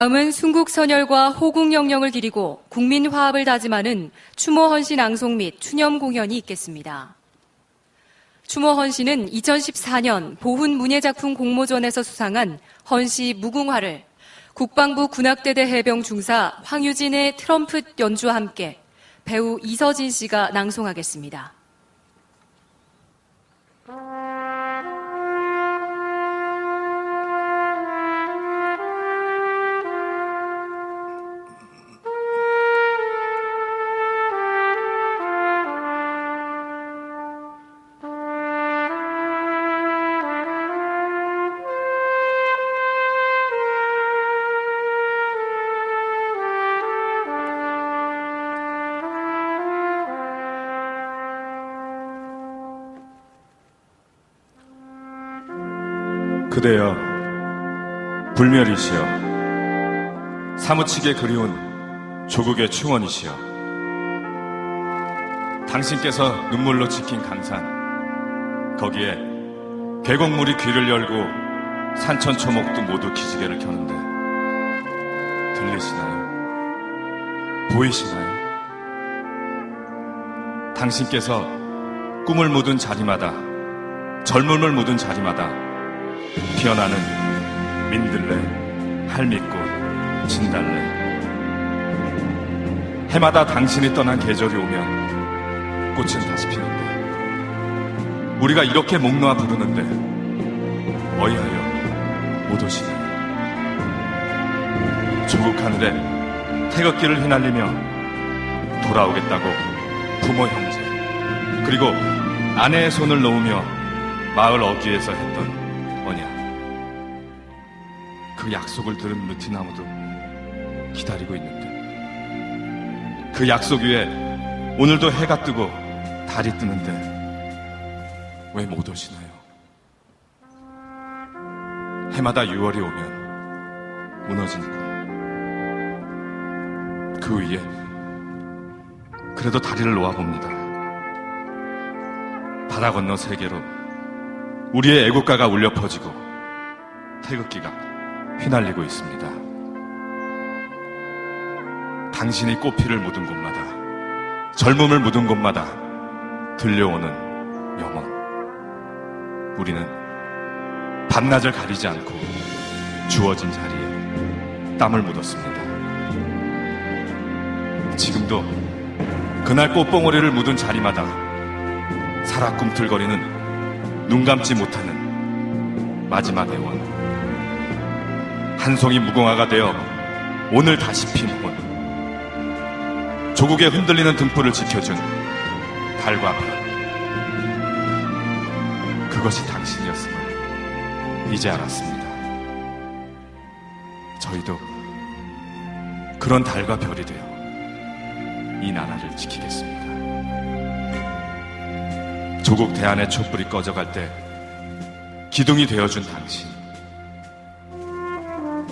다음은 순국 선열과 호국 영령을 기리고 국민 화합을 다짐하는 추모 헌신 낭송 및 추념 공연이 있겠습니다. 추모 헌신은 2014년 보훈 문예작품 공모전에서 수상한 헌시 무궁화를 국방부 군악대대 해병 중사 황유진의 트럼펫 연주와 함께 배우 이서진 씨가 낭송하겠습니다. 그대여 불멸이시여 사무치게 그리운 조국의 충원이시여 당신께서 눈물로 지킨 강산 거기에 계곡물이 귀를 열고 산천 초목도 모두 기지개를 켜는데 들리시나요? 보이시나요? 당신께서 꿈을 묻은 자리마다 젊음을 묻은 자리마다 피어나는 민들레, 할미꽃, 진달래. 해마다 당신이 떠난 계절이 오면 꽃은 다시 피는데 우리가 이렇게 목 놓아 부르는데 어이하여 못 오시나요? 조국 하늘에 태극기를 휘날리며 돌아오겠다고 부모 형제 그리고 아내의 손을 놓으며 마을 어귀에서 했던 언약 그 약속을 들은 루티나무도 기다리고 있는데 그 약속 위에 오늘도 해가 뜨고 달이 뜨는데 왜 못 오시나요? 해마다 6월이 오면 무너진 꿈. 그 위에 그래도 다리를 놓아봅니다. 바다 건너 세계로 우리의 애국가가 울려 퍼지고 태극기가 휘날리고 있습니다. 당신이 꽃피를 묻은 곳마다 젊음을 묻은 곳마다 들려오는 영원. 우리는 밤낮을 가리지 않고 주어진 자리에 땀을 묻었습니다. 지금도 그날 꽃봉오리를 묻은 자리마다 살아 꿈틀거리는 눈 감지 못하는 마지막 애원. 한 송이 무궁화가 되어 오늘 다시 핀 혼. 조국의 흔들리는 등불을 지켜준 달과 별. 그것이 당신이었음을 이제 알았습니다. 저희도 그런 달과 별이 되어 이 나라를 지키겠습니다. 조국 대안의 촛불이 꺼져갈 때 기둥이 되어준 당신.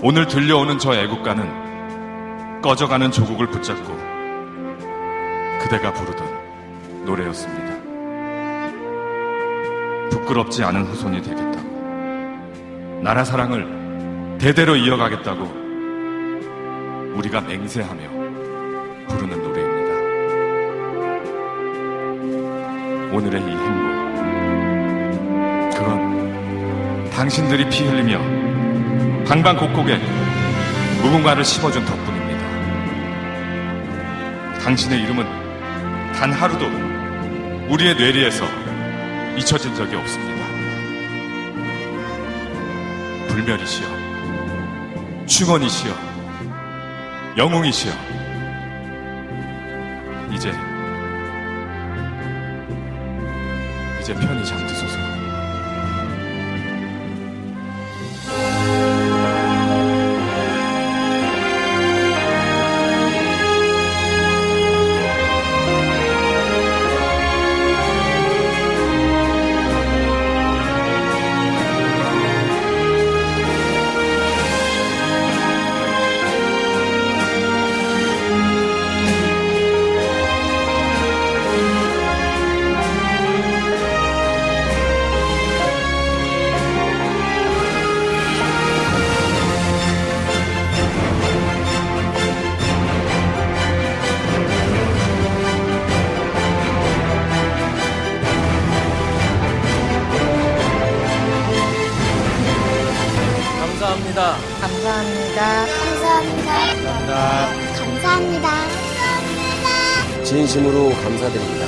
오늘 들려오는 저 애국가는 꺼져가는 조국을 붙잡고 그대가 부르던 노래였습니다. 부끄럽지 않은 후손이 되겠다고. 나라 사랑을 대대로 이어가겠다고 우리가 맹세하며 부르는 오늘의 이 행복. 그건 당신들이 피 흘리며 방방곡곡에 무궁화를 심어준 덕분입니다. 당신의 이름은 단 하루도 우리의 뇌리에서 잊혀진 적이 없습니다. 불멸이시여, 충원이시여, 영웅이시여, 이제 제 편히 잠드소서. 감사합니다. 감사합니다. 감사합니다. 감사합니다. 진심으로 감사드립니다.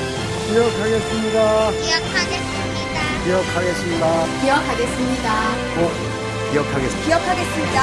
기억하겠습니다. 기억하겠습니다. 기억하겠습니다. 꼭 기억하겠습니다. 기억하겠습니다.